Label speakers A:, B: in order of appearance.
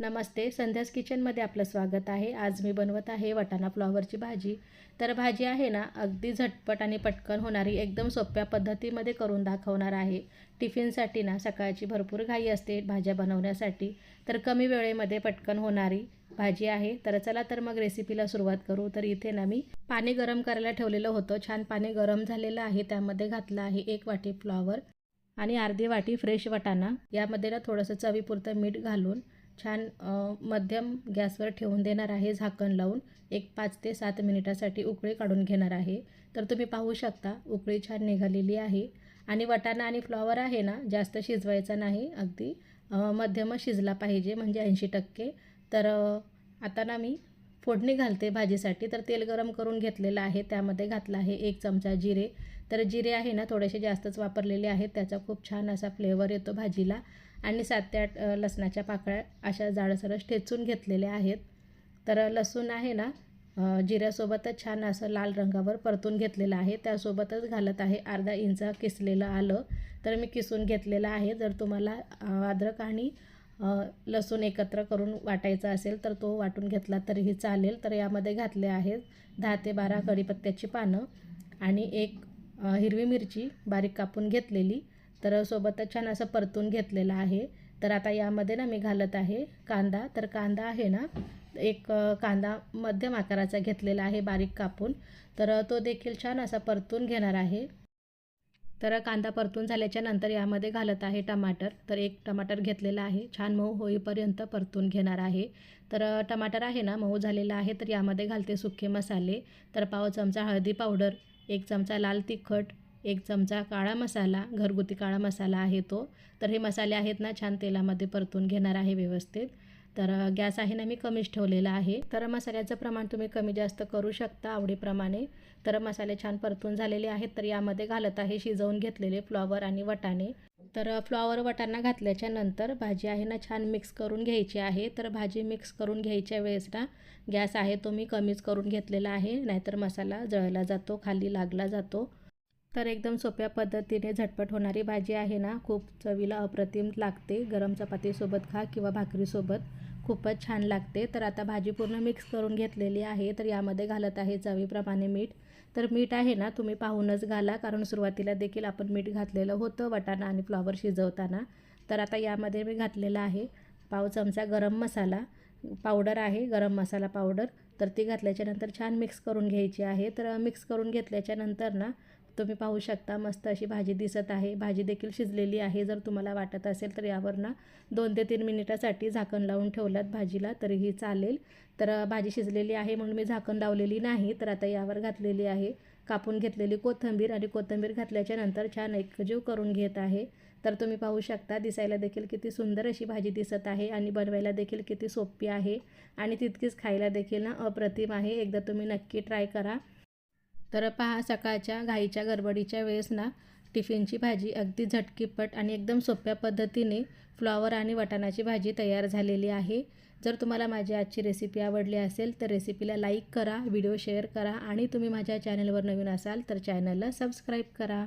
A: नमस्ते संध्यास किचनमध्ये आपलं स्वागत आहे. आज मी बनवत आहे वटाणा फ्लॉवरची भाजी. तर भाजी आहे ना अगदी झटपट आणि पटकन होणारी एकदम सोप्या पद्धतीमध्ये करून दाखवणार आहे. टिफिनसाठी ना सकाळची भरपूर घाई असते भाज्या बनवण्यासाठी. तर कमी वेळेमध्ये पटकन होणारी भाजी आहे. तर चला तर मग रेसिपीला सुरुवात करू. तर इथे ना मी पाणी गरम करायला ठेवलेलं होतं. छान पाणी गरम झालेलं आहे. त्यामध्ये घातलं आहे एक वाटी फ्लॉवर आणि अर्धी वाटी फ्रेश वाटाणा. यामध्ये ना थोडंसं चवीपुरतं मीठ घालून छान मध्यम गॅसवर ठेवून देणार आहे झाकण लावून. एक पाच ते सात मिनिटासाठी उकळी काढून घेणार आहे. तर तुम्ही पाहू शकता उकळी छान निघालेली आहे. आणि वटाणा आणि फ्लॉवर आहे ना जास्त शिजवायचा नाही अगदी. मध्यम शिजला पाहिजे म्हणजे ऐंशी टक्के. तर आता ना मी फोडणी घालते भाजीसाठी. तर तेल गरम करून घेतलेलं आहे त्यामध्ये घातलं आहे एक चमचा जिरे. तर जिरे आहे ना थोडेसे जास्तच वापरलेले आहेत. त्याचा खूप छान असा फ्लेवर येतो भाजीला. आणि सात ते आठ लसणाच्या पाकळ्या अशा जाडसरस ठेचून घेतलेल्या आहेत. तर लसूण आहे ना जिऱ्यासोबतच छान असं लाल रंगावर परतून घेतलेलं आहे. त्यासोबतच घालत आहे अर्धा इंच किसलेलं आलं. तर मी किसून घेतलेलं आहे. जर तुम्हाला अद्रक आणि लसूण एकत्र करून वाटायचा असेल तर तो वाटून घेतला तरीही चालेल. तर यामध्ये घातले आहेत दहा ते बारा कढीपत्त्याची पानं आणि एक हिरवी मिरची बारीक कापून घेतलेली तर सोबतच छान असं परतून घेतलेलं आहे. तर आता यामध्ये ना मी घालत आहे कांदा. तर कांदा आहे ना एक कांदा मध्यम आकाराचा घेतलेला आहे बारीक कापून. तर तो देखील छान असा परतून घेणार आहे. तर कांदा परतून झाल्याच्यानंतर यामध्ये घालत आहे टमाटर. तर एक टमाटर घेतलेला आहे. छान मऊ होईपर्यंत परतून घेणार आहे. तर टमाटर आहे ना मऊ झालेला आहे. तर यामध्ये घालते सुके मसाले. तर पाव चमचा हळदी पावडर. एक चमचा लाल तिखट एक चमचा काळा मसाला घरगुती काळा मसाला आहे तो. तर हे मसाले आहेत ना छान तेलामध्ये परतून घेणार आहे व्यवस्थित. तर गॅस आहे ना मी कमीच ठेवलेला आहे. तर मसाल्याचं प्रमाण तुम्ही कमी जास्त करू शकता आवडीप्रमाणे. तर मसाले छान परतून झालेले आहेत तर यामध्ये घालत आहे शिजवून घेतलेले फ्लॉवर आणि वटाणे. तर फ्लॉवर वटाणा घातल्याच्या नंतर भाजी आहे ना छान मिक्स करून घ्यायची आहे. तर भाजी मिक्स करून घ्यायच्या वेळेस ना गॅस आहे तो मी कमीच करून घेतलेला आहे नाहीतर मसाला जळला जातो खाली लागला जातो. तर एकदम सोप्या पद्धतीने झटपट होणारी भाजी आहे ना खूप चवीला अप्रतिम लागते. गरम चपातीसोबत खा किंवा भाकरीसोबत. खूपच छान लागते. तर आता भाजी पूर्ण मिक्स करून घेतलेली आहे. तर यामध्ये घालत आहे चवीप्रमाणे मीठ. तर मीठ आहे ना तुम्ही पाहूनच घाला. कारण सुरुवातीला देखील आपण मीठ घातलेलं होतं वटाणा आणि फ्लॉवर शिजवताना. तर आता यामध्ये मी घातलेला आहे पाव चमचा गरम मसाला. पावडर आहे गरम मसाला पावडर. तर ती घातल्याच्यानंतर छान मिक्स करून घ्यायची आहे. तर मिक्स करून घेतल्याच्यानंतर ना तुम्ही पाहू शकता मस्त अशी भाजी दिसत आहे. भाजी देखील शिजलेली आहे. जर तुम्हाला वाटत असेल तर यावर ना दोन ते तीन मिनिटासाठी झाकण लावून ठेवल्यात भाजीला तरीही चालेल. तर भाजी शिजलेली आहे म्हणून मी झाकण लावलेली नाही तर आता यावर घातलेली आहे. कापून घेतलेली कोथिंबीर आणि कोथिंबीर घातल्याच्या नंतर छान एकजीव करून घेत आहे. तर तुम्ही पाहू शकता दिसायला देखील किती सुंदर अशी भाजी दिसत आहे आणि बनवायला देखील किती सोपी आहे. आणि तितकीच खायला देखील ना अप्रतिम आहे. एकदा तुम्ही नक्की ट्राय करा. तर पहा सकाळच्या घाईच्या गडबडीच्या वेळेस ना टिफिनची भाजी अगदी झटकीपट आणि एकदम सोप्या पद्धतीने फ्लॉवर आणि वटाणाची भाजी तयार झालेली आहे. जर तुम्हाला माझी आजची रेसिपी आवडली असेल तर रेसिपीला लाईक करा व्हिडिओ शेअर करा आणि तुम्ही माझ्या चॅनलवर नवीन असाल तर चॅनलला सबस्क्राईब करा.